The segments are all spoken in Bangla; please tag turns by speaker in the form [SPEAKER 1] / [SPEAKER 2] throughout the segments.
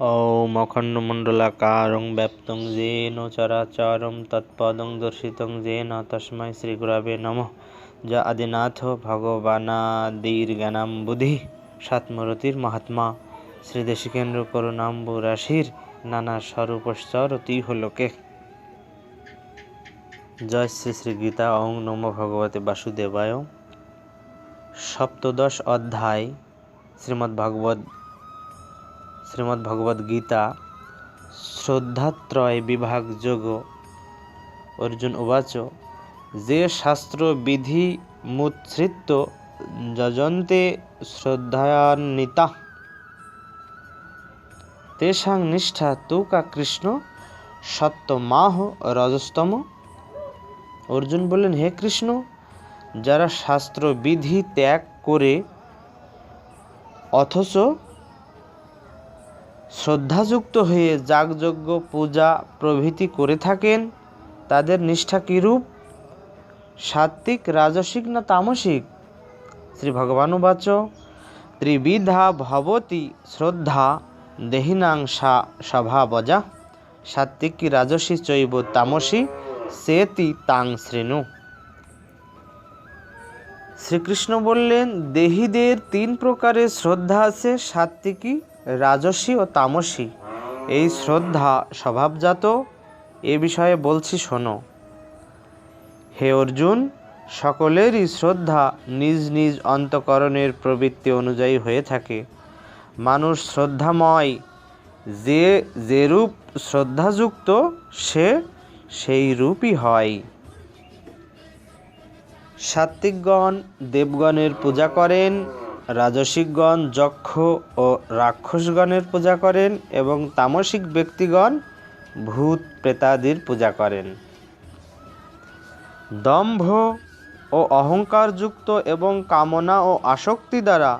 [SPEAKER 1] ॐ ব্যাপ্তং যে येन তৎপদং দর্শিত যে येन তস্মাই শ্রীগুরাবে নম যা আদিনাথ ভগবানাদির জ্ঞানাম বুধি সাতমরতির মহাত্মা শ্রীদেশিকেন্দ্র করুণাম্বু রাশির নানা স্বরূপশ্চরতি হলোকে জয় শ্রী শ্রী গীতা ওং নম ভগবতী বাসুদেবায় সপ্তদশ অধ্যায় শ্রীমদ্ভাগবত শ্রীমদ্ ভগবদ গীতা শ্রদ্ধাত্রয় বিভাগ যোগ। অর্জুন উবাচ, যে শাস্ত্র বিধি মুৎসৃত্য যজন্তে শ্রদ্ধান্বিতা। তেষাং নিষ্ঠা তুকা কৃষ্ণ সত্যমাহ রজস্তম। অর্জুন বললেন, হে কৃষ্ণ, যারা শাস্ত্র বিধি ত্যাগ করে অথচ শ্রদ্ধাযুক্ত হয়ে যাগযজ্ঞ, পূজা প্রভৃতি করে থাকেন। তাদের নিষ্ঠা কীরূপ? সাত্ত্বিক, রাজসিক না তামসিক? শ্রী ভগবানুবাচ ত্রিবিধা ভবতি শ্রদ্ধা দেহিনাং সা স্বভাবজা কি রাজসী চৈব তামসী? সেতি তাং শ্রেণু। শ্রীকৃষ্ণ বললেন, দেহীদের তিন প্রকারের শ্রদ্ধা আছে। সাত্ত্বিকী রাজসী ও তামসী। এই শ্রদ্ধা স্বভাবজাত, এ বিষয়ে বলছি শোনো। হে অর্জুন, সকলেরই শ্রদ্ধা নিজ নিজ অন্তকরণের প্রবৃত্তি অনুযায়ী হয়ে থাকে। মানুষ শ্রদ্ধাময়, যে যেরূপ শ্রদ্ধাযুক্ত, সে সেই রূপই হয়। সাত্ত্বিকগণ দেবগণের পূজা করেন রাজসিকগণ, যক্ষ ও রাক্ষসগণের পূজা করেন এবং তামসিক ব্যক্তিগণ ভূত প্রেতাদির পূজা করেন। দম্ভ ও অহংকারযুক্ত এবং কামনা ও আসক্তি দ্বারা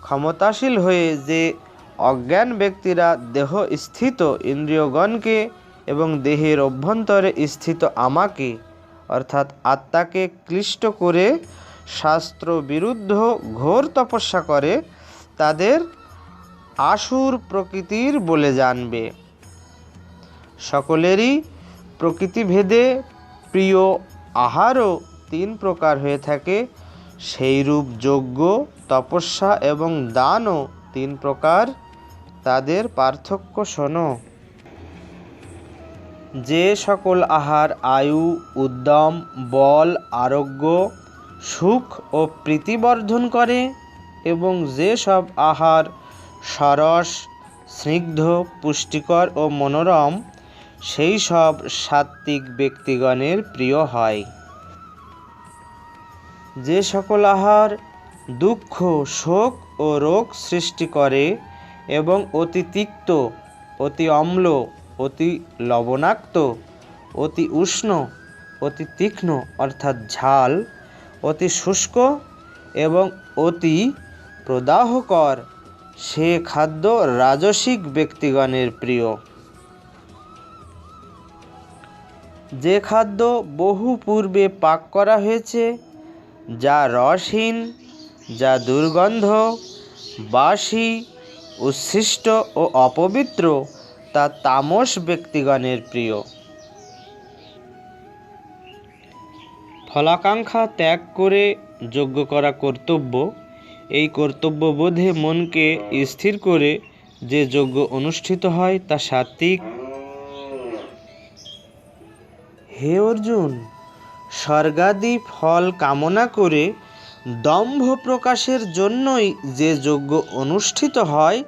[SPEAKER 1] ক্ষমতাশীল হয়ে যে অজ্ঞান ব্যক্তিরা দেহ স্থিত ইন্দ্রিয়গণকে এবং দেহের অভ্যন্তরে স্থিত আমাকে, অর্থাৎ আত্মাকে ক্লিষ্ট করে শাস্ত্র বিরুদ্ধ ঘোর তপস্যা করে, তাদের আসুর প্রকৃতির বলে জানবে। সকলেরই প্রকৃতিভেদে প্রিয় আহারও তিন প্রকার হয়ে থাকে। সেইরূপ যজ্ঞ, তপস্যা এবং দানও তিন প্রকার। তাদের পার্থক্য শোনো। যে সকল আহার, আয়ু, উদ্যম, বল, আরোগ্য সুখ ও প্রীতিবর্ধন করে এবং যে সব আহার সরস, স্নিগ্ধ, পুষ্টিকর ও মনোরম, সেই সব সাত্ত্বিক ব্যক্তিগণের প্রিয় হয়। যে সকল আহার দুঃখ, শোক ও রোগ সৃষ্টি করে এবং অতি তিক্ত, অতি অম্ল, অতি লবণাক্ত, অতি উষ্ণ, অতি তীক্ষ্ণ, অর্থাৎ ঝাল অতি শুষ্ক এবং অতি প্রদাহকর। সে খাদ্য রাজসিক ব্যক্তিগণের প্রিয়। যে খাদ্য বহু পূর্বে পাক করা হয়েছে, যা রসহীন, যা দুর্গন্ধ, বাসি, উচ্ছিষ্ট ও অপবিত্র, তা তামস ব্যক্তিগণের প্রিয়। ফলাকাঙ্ক্ষা ত্যাগ করে যজ্ঞ করা কর্তব্য, এই কর্তব্যবোধে মনকে স্থির করে যে যজ্ঞ অনুষ্ঠিত হয় তা সাত্বিক। হে অর্জুন, স্বর্গাদি ফল কামনা করে দম্ভ প্রকাশের জন্যই যে যজ্ঞ অনুষ্ঠিত হয়,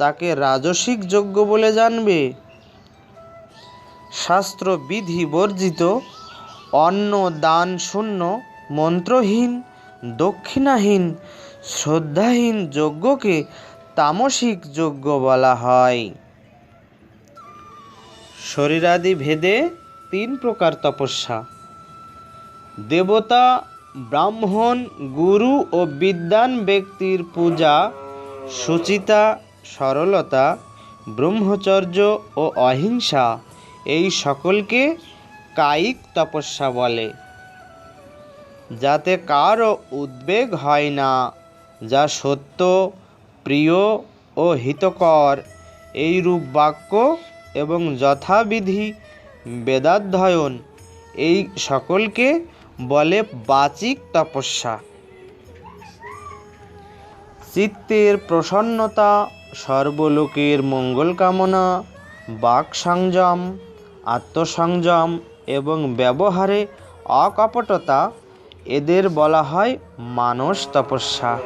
[SPEAKER 1] তাকে রাজসিক যজ্ঞ বলে জানবে। শাস্ত্র বিধি বর্জিত অন্ন, দান, শূন্য, মন্ত্রহীন, দক্ষিণাহীন, শ্রদ্ধাহীন যজ্ঞকে তামসিক যজ্ঞ বলা হয়। শরীরাদি ভেদে তিন প্রকার তপস্যা। দেবতা, ব্রাহ্মণ, গুরু ও বিদ্বান ব্যক্তির পূজা, সুচিতা, সরলতা, ব্রহ্মচর্য ও অহিংসা, এই সকলকে কায়িক তপস্যা বলে। যাতে কারও উদ্বেগ হয় না, যা সত্য, প্রিয় ও হিতকর এই রূপ বাক্য এবং যথাবিধি বেদাধ্যয়ন, এই সকলকে বলে বাচিক তপস্যা। চিত্তের প্রসন্নতা, সর্বলোকের মঙ্গল কামনা বাক সংযম আত্মসংযম এবং ব্যবহারে অকপটতা, এদের বলা হয় মানস তপস্যা।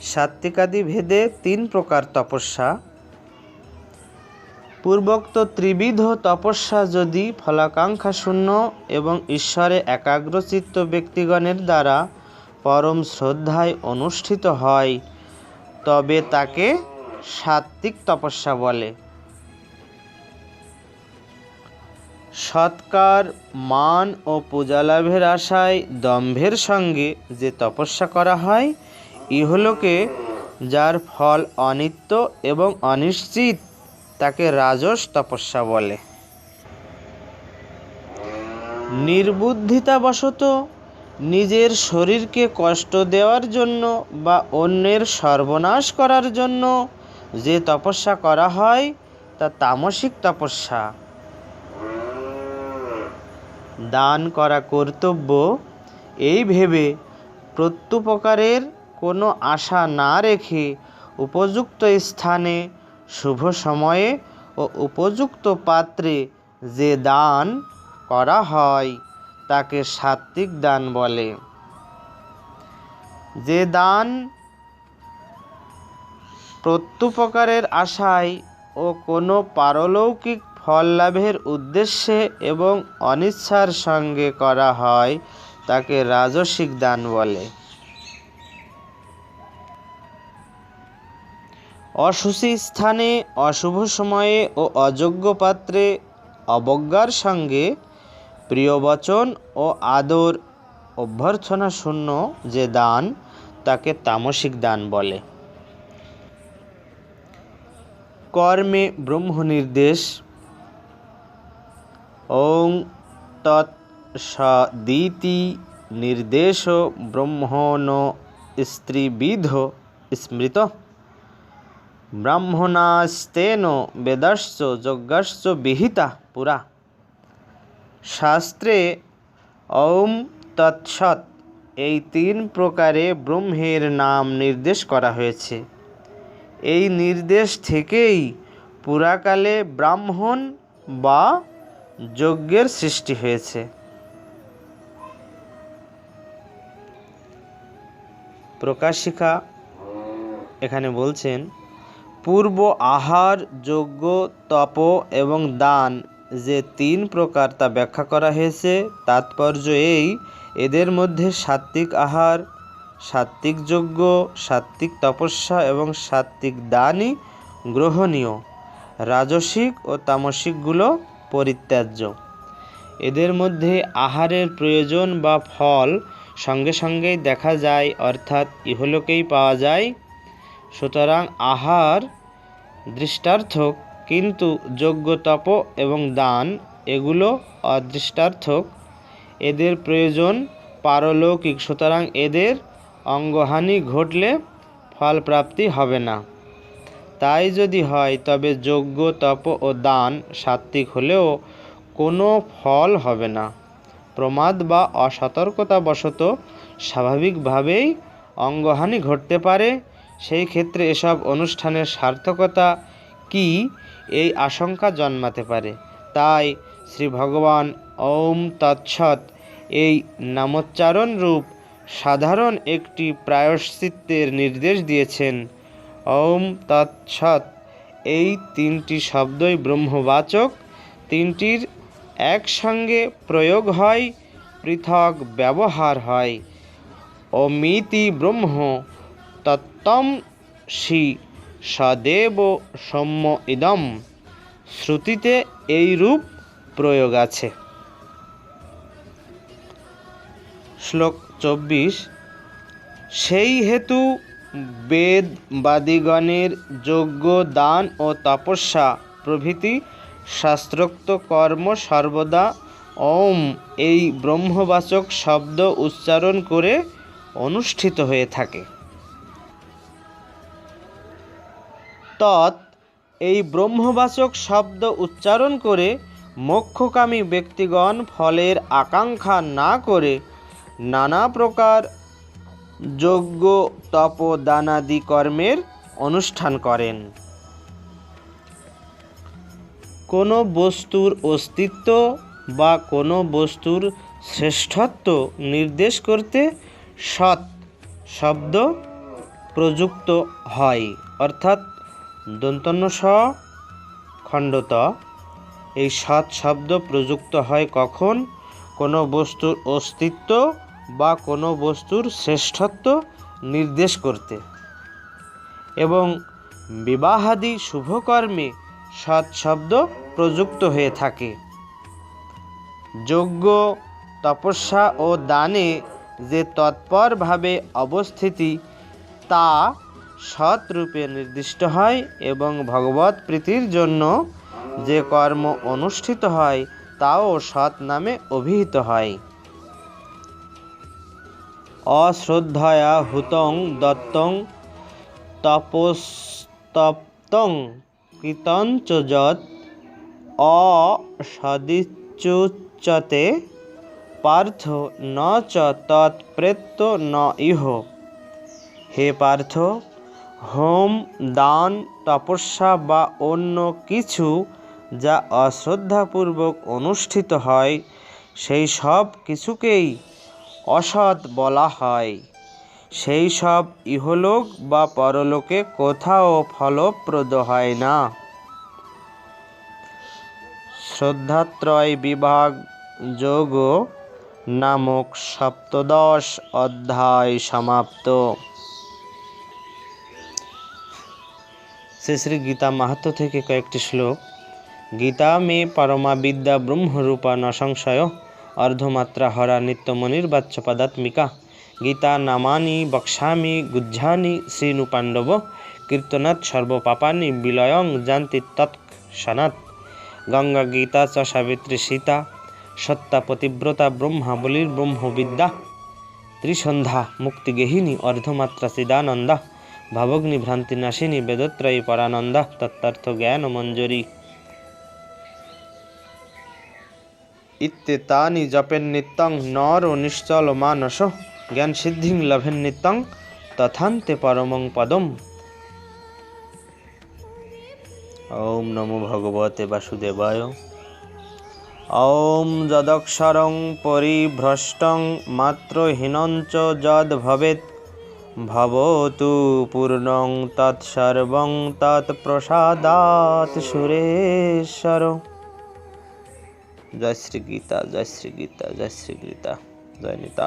[SPEAKER 1] সাত্বিকাদি ভেদে তিন প্রকার তপস্যা। পূর্বোক্ত ত্রিবিধ তপস্যা যদি ফলাকাঙ্ক্ষা শূন্য এবং ঈশ্বরে একাগ্রচিত্ত ব্যক্তিগণের দ্বারা পরম শ্রদ্ধায় অনুষ্ঠিত হয়, তবে তাকে সাত্ত্বিক তপস্যা বলে। সৎকার, মান ও পূজালাভের আশায় দম্ভের সঙ্গে যে তপস্যা করা হয়, ইহলোকে যার ফল অনিত্য এবং অনিশ্চিত তাকে রাজস তপস্যা বলে। নির্বুদ্ধিতাবশত নিজের শরীরকে কষ্ট দেওয়ার জন্য বা অন্যের সর্বনাশ করার জন্য যে তপস্যা করা হয়, তা তামসিক তপস্যা। দান করা কর্তব্য, এই ভেবে প্রত্যুপকারের কোনো আশা না রেখে উপযুক্ত স্থানে, শুভ সময়ে ও উপযুক্ত পাত্রে যে দান করা হয়, তাকে সাত্ত্বিক দান বলে। যে দান প্রত্যুপকারের আশায় ও কোনো পারলৌকিক ফল লাভের উদ্দেশ্যে এবং অনিচ্ছার সঙ্গে করা হয়, তাকে রাজসিক দান বলে। অশুচি স্থানে, অশুভ সময়ে ও অযোগ্য পাত্রে অবজ্ঞার সঙ্গে প্রিয়বচন ও আদর অভ্যর্থনা শূন্য যে দান, তাকে তামসিক দান বলে। কর্মে ব্রহ্ম নির্দেশ ওং তৎ সদিতি নির্দেশ ব্রহ্মণ স্ত্রীবিধ স্মৃত। ব্রাহ্মণাস্তেন বেদাশ্চ যজ্ঞাশ্চ বিহিতা পুরা। শাস্ত্রে ওম তৎসৎ এই তিন প্রকারে ব্রহ্মের নাম নির্দেশ করা হয়েছে। এই নির্দেশ থেকেই পুরাকালে ব্রাহ্মণ বা যজ্ঞের সৃষ্টি হয়েছে। প্রকাশিকা এখানে বলছেন, পূর্ব আহার, যজ্ঞ, তপ এবং দান যে তিন প্রকার তা ব্যাখ্যা করা হয়েছে, তাৎপর্য এই, এদের মধ্যে সাত্ত্বিক আহার, সাত্ত্বিক যজ্ঞ, সাত্ত্বিক তপস্যা এবং সাত্ত্বিক দানই গ্রহণীয়। রাজসিক ও তামসিকগুলো পরিত্যাজ্য। এদের মধ্যে আহারের প্রয়োজন বা ফল সঙ্গে সঙ্গেই দেখা যায়, অর্থাৎ ইহলোকেই পাওয়া যায়। সুতরাং আহার দৃষ্টার্থক, কিন্তু যোগ্য তপ এবং দান এগুলো অদৃষ্টার্থক। এদের প্রয়োজন পারলৌকিক, সুতরাং এদের অঙ্গহানি ঘটলে ফল প্রাপ্তি হবে না। তাই যদি হয়, তবে যোগ্য তপ ও দান সাত্ত্বিক হলেও কোনো ফল হবে না। প্রমাদ বা অসতর্কতাবশত স্বাভাবিকভাবেই অঙ্গহানি ঘটতে পারে। সেই ক্ষেত্রে এসব অনুষ্ঠানের সার্থকতা কি এই আশঙ্কা জন্মাতে পারে। তাই শ্রী ভগবান ওম তৎসৎ এই নামোচ্চারণ রূপ সাধারণ একটি প্রায়শ্চিত্তের নির্দেশ দিয়েছেন। ওম তৎসৎ। এই তিনটি শব্দই ব্রহ্মবাচক, তিনটির একসঙ্গে প্রয়োগ হয়, পৃথক ব্যবহার হয়। অমিতি ব্রহ্ম তত্ত্বম শ্রী সদেব সৌম্য ইদম। শ্রুতিতে এই রূপ প্রয়োগ আছে। শ্লোক চব্বিশ, সেই হেতু বেদবাদিগণের যজ্ঞ দান ও তপস্যা প্রভৃতি শাস্ত্রোক্ত কর্ম সর্বদা ওম, এই ব্রহ্মবাচক শব্দ উচ্চারণ করে অনুষ্ঠিত হয়ে থাকে। তৎ এই ব্রহ্মবাচক শব্দ উচ্চারণ করে মোক্ষকামী ব্যক্তিগণ ফলের আকাঙ্ক্ষা না করে নানা প্রকার যজ্ঞ তপ দানাদি কর্মের অনুষ্ঠান করেন। কোনো বস্তুর অস্তিত্ব বা কোনো বস্তুর শ্রেষ্ঠত্ব নির্দেশ করতে সৎ শব্দ প্রযুক্ত হয়, অর্থাৎ দন্তন্য স, খণ্ডত। এই সৎ শব্দ প্রযুক্ত হয় কখন? কোনো বস্তুর অস্তিত্ব বা কোনো বস্তুর শ্রেষ্ঠত্ব নির্দেশ করতে। এবং বিবাহাদি শুভকর্মে সৎ শব্দ প্রযুক্ত হয়ে থাকে। যজ্ঞ, তপস্যা ও দানে যে তৎপরভাবে অবস্থিতি, তা সৎ রূপে নির্দিষ্ট হয় এবং ভগবত প্রীতির জন্য যে কর্ম অনুষ্ঠিত হয়, তাও সৎ নামে অভিহিত হয়। অশ্রদ্ধয়া হুতং দত্তং তপস্তপ্তং কৃতঞ্চ যৎ অসদিচ্যুচ্যতে পার্থ ন চ তৎপ্রেত্য ন ইহ। হে পার্থ, হোম, দান, তপস্যা বা অন্য কিছু যা অশ্রদ্ধাপূর্বক অনুষ্ঠিত হয়, সেই সব কিছুকেই অসৎ বলা হয়। সেই সব ইহলোক বা পরলোকে কোথাও ফলপ্রদ হয় না। শ্রদ্ধাত্রয় বিভাগ যোগ নামক সপ্তদশ অধ্যায় সমাপ্ত। শ্রী শ্রী গীতা মাহাত্ম থেকে কয়েকটি শ্লোক। গীতা মে পরমা বিদ্যা ব্রহ্মরূপা ন সংশয় অর্ধমাত্রা হরা নিত্যমনির্বাচ্য পদাত্মিকা গীতা নামানি বক্ষ্যামি গুজ্জানি শ্রীনু পাণ্ডব কীর্তনাৎ সর্বপাপানি, বিলয়ং জানতি তৎক্ষণাৎ গঙ্গা গীতা চ সাবিত্রী সীতা, সত্তা পতিব্রতা ব্রহ্মা বলির ব্রহ্মবিদ্যা। ত্রিসন্ধ্যা মুক্তিগেহিনী অর্ধমাত্রা চিদানন্দা। ভাবগ্নি ভ্রান্তি নাশিনী বেদত্রয়ী পরানন্দা। তত্তর্থ জ্ঞান মঞ্জুরি। ইত্যেতানি জপেন নিত্যং নর ও নিশ্চল মানস। জ্ঞান সিদ্ধিং লভেন নিত্যং তথান্তে পরমং পদম। ওম নমো ভগবতে বাসুদেবায়। ওম যদক্ষরং পরিভ্রষ্টং মাত্রহীনঞ্চ যদ ভবেৎ। ভবতু পূর্ণং তৎসর্বং তৎপ্রসাদাৎ সুরেশ্বর। জয় শ্রী গীতা জয় শ্রী গীতা জয় শ্রী গীতা জয় নিতা